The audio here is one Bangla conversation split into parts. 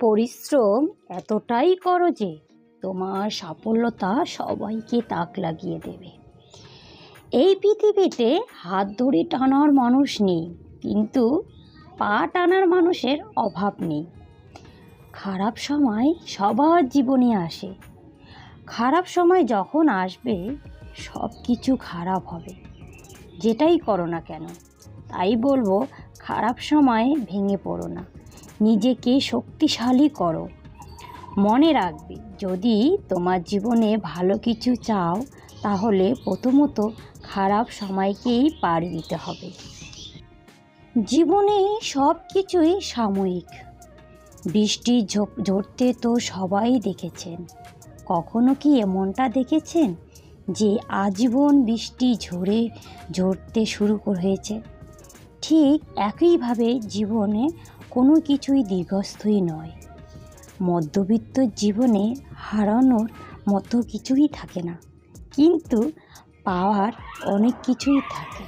পরিশ্রম এতটাই করো যে তোমার সাফল্যতা সবাইকে তাক লাগিয়ে দেবে। এই পৃথিবীতে হাত ধরে টানার মানুষ নেই, কিন্তু পা টানার মানুষের অভাব নেই। খারাপ সময় সবার জীবনে আসে। খারাপ সময় যখন আসবে সব কিছু খারাপ হবে। যেটাই করো না কেন, তাই বলব, খারাপ সময়ে ভেঙে পড়ো না। নিজেকে শক্তিশালী করো। মনে রাখবে, যদি তোমার জীবনে ভালো কিছু চাও, তাহলে প্রথমত খারাপ সময়কেই পাড়ি দিতে হবে। জীবনে সব কিছুই সাময়িক। বৃষ্টি ঝরতে তো সবাই দেখেছেন। কখনো কি এমনটা দেখেছেন যে আজীবন বৃষ্টি ঝরে, ঝরতে শুরু হয়েছে ঠিক একইভাবে জীবনে কোনো কিছুই দীর্ঘস্থায়ী নয়। মধ্যবিত্ত জীবনে হারানোর মতো কিছুই থাকে না। কিন্তু পাওয়ার অনেক কিছুই থাকে।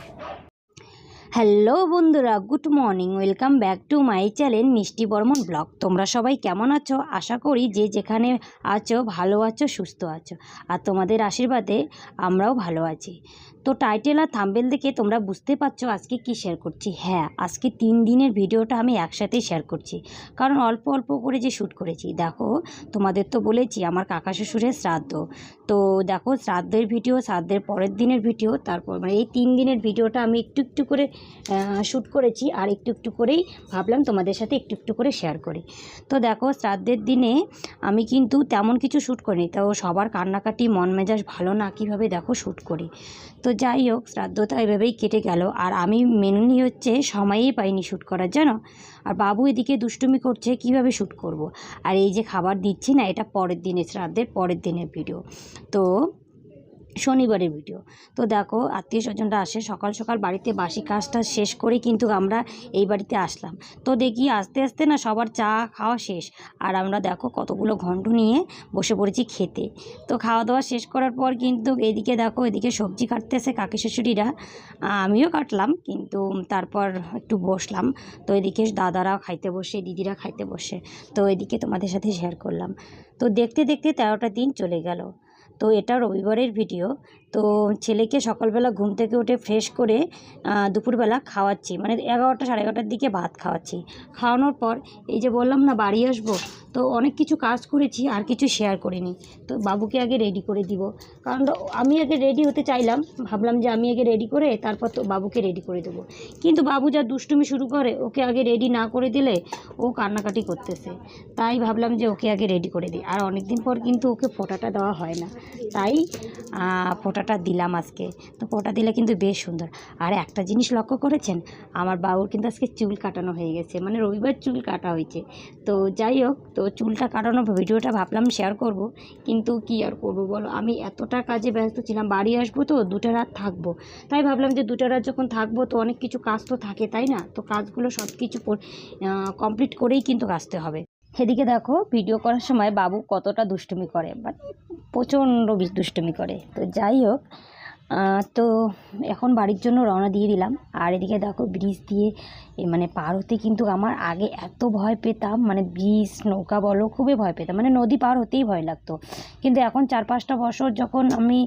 হ্যালো বন্ধুরা, good morning, welcome back to my channel Mishti Barman blog. তোমরা সবাই কেমন আছো? আশা করি যে যেখানে আছো, ভালো আছো, সুস্থ আছো, আর তোমাদের আশীর্বাদে আমরাও ভালো আছি। তো টাইটেল আর থাম্বেল দেখে তোমরা বুঝতে পারছ আজকে কি শেয়ার করছি। হ্যাঁ আজকে তিন দিনের ভিডিওটা আমি একসাথেই শেয়ার করছি। কারণ অল্প অল্প করে যে শ্যুট করেছি, দেখো, তোমাদের তো বলেছি, আমার কাকা শ্বশুরের শ্রাদ্ধ। তো দেখো শ্রাদ্ধের ভিডিও, শ্রাদ্ধের পরের দিনের ভিডিও, তারপর মানে এই তিন দিনের ভিডিওটা আমি একটু একটু করে শ্যুট করেছি আর একটু একটু করেই ভাবলাম তোমাদের সাথে একটু একটু করে শেয়ার করি। তো দেখো শ্রাদ্ধের দিনে আমি কিন্তু তেমন কিছু শ্যুট করিনি। তো সবার কান্নাকাটি, মন মেজাজ ভালো না, কীভাবে দেখো শ্যুট করি? তো যাই হোক, শ্রাদ্ধটা এভাবেই কেটে গেল। আর আমি মেনলি হচ্ছে, সময়ই পাইনি শ্যুট করার, জানো? আর বাবু এদিকে দুষ্টুমি করছে, কীভাবে শ্যুট করব। আর এই যে খাবার দিচ্ছি না, এটা পরের দিনের শ্রাদ্ধের পরের দিনের ভিডিও তো শনিবারের ভিডিও। তো দেখো, আত্মীয় স্বজনরা আসে, সকাল সকাল বাড়িতে বাসি কাজটা শেষ করে কিন্তু আমরা এই বাড়িতে আসলাম। তো দেখি আস্তে আস্তে না সবার চা খাওয়া শেষ। আর আমরা দেখো কতগুলো ঘন্ট নিয়ে বসে পড়েছি খেতে। তো খাওয়া দাওয়া শেষ করার পর কিন্তু এদিকে দেখো, এদিকে সবজি কাটতেছে কাকি শ্বশুরিরা আমিও কাটলাম কিন্তু তারপর একটু বসলাম। তো এদিকে দাদারা খাইতে বসে, দিদিরা খাইতে বসে। তো এদিকে তোমাদের সাথে শেয়ার করলাম। তো দেখতে দেখতে তেরোটা দিন চলে গেল। তো এটা রবিবারের ভিডিও। তো ছেলেকে সকালবেলা ঘুম থেকে উঠে ফ্রেশ করে দুপুরবেলা খাওয়াচ্ছি। মানে এগারোটা সাড়ে এগারোটার দিকে ভাত খাওয়াচ্ছি। খাওয়ানোর পর এই যে বললাম না, বাড়ি আসব, তো অনেক কিছু কাজ করেছি, আর কিছু শেয়ার করিনি। তো বাবুকে আগে রেডি করে দিব। কারণ আমি আগে রেডি হতে চাইলাম, ভাবলাম যে আমি আগে রেডি করে তারপর তো বাবুকে রেডি করে দেবো। কিন্তু বাবু যা দুষ্টুমি শুরু করে, ওকে আগে রেডি না করে দিলে ও কান্নাকাটি করতেছে। তাই ভাবলাম যে ওকে আগে রেডি করে দিই। আর অনেক দিন পর কিন্তু ওকে ফোঁটাটা দেওয়া হয় না। তাই ফোঁটাটা দিলাম আজকে। তো ফোঁটা দিলে কিন্তু বেশ সুন্দর। আর একটা জিনিস লক্ষ্য করেছেন? আমার বাবুর কিন্তু আজকে চুল কাটানো হয়ে গেছে। মানে রবিবার চুল কাটা হয়েছে। তো যাই হোক, তো চুলটা কাটানোর ভিডিওটা ভাবলাম শেয়ার করব। কিন্তু কি আর করব বলো? আমি এতটা কাজে ব্যস্ত ছিলাম। বাড়ি আসব তো, দুটা রাত থাকব। তাই ভাবলাম যে দুটা রাত যখন থাকব, তো অনেক কিছু কাজ তো থাকে, তাই না? তো কাজগুলো সব কিছু কমপ্লিট করেই কিন্তু আসতে হবে। সেদিকে দেখো ভিডিও করার সময় বাবু কতটা দুষ্টুমি করে। বাট প্রচণ্ড দুষ্টুমি করে। তো যাই হোক তো এখন বাড়ির জন্য রওনা দিয়ে দিলাম। আর এদিকে দেখো ব্রিজ দিয়ে মানে পার হতে কিন্তু আমার আগে এত ভয় পেতাম মানে ব্রিজ, নৌকা বলো, খুবই ভয় পেতাম। মানে নদী পার হতেই ভয় লাগতো। কিন্তু এখন চার পাঁচটা বছর যখন আমি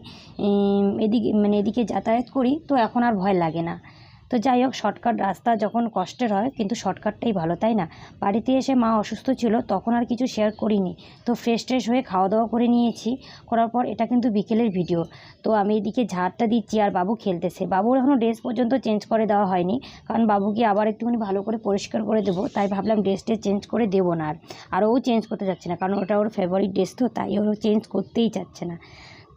এদিকে মানে এদিকে যাতায়াত করি, তো এখন আর ভয় লাগে না। তো যাই হোক শর্টকাট রাস্তা যখন কষ্টের হয়, কিন্তু শর্টকাটটাই ভালো, তাই না? বাড়িতে এসে মা অসুস্থ ছিল, তখন আর কিছু শেয়ার করিনি। তো ফ্রেশ ট্রেশ হয়ে খাওয়া দাওয়া করে নিয়েছি। করার পর এটা কিন্তু বিকেলের ভিডিও তো আমি এদিকে ঝাড়টা দিচ্ছি আর বাবু খেলতেছে। বাবুর এখনও ড্রেস পর্যন্ত চেঞ্জ করে দেওয়া হয়নি। কারণ বাবুকে আবার একটুখানি ভালো করে পরিষ্কার করে দেবো। তাই ভাবলাম ড্রেসটা চেঞ্জ করে দেবো না আর। আর ও চেঞ্জ করতে যাচ্ছে না, কারণ ওটা ওর ফেভারিট ড্রেস তো, তাই ও চেঞ্জ করতেই চাচ্ছে না।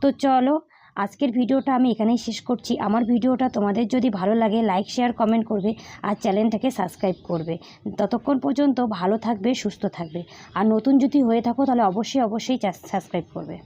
তো চলো আজকের ভিডিওটা আমি এখানেই শেষ করছি। আমার ভিডিওটা তোমাদের যদি ভালো লাগে লাইক শেয়ার কমেন্ট করবে আর চ্যানেলটাকে সাবস্ক্রাইব করবে। ততক্ষণ পর্যন্ত ভালো থাকবে, সুস্থ থাকবে। আর নতুন যদি হয়ে থাকো তাহলে অবশ্যই অবশ্যই সাবস্ক্রাইব করবে।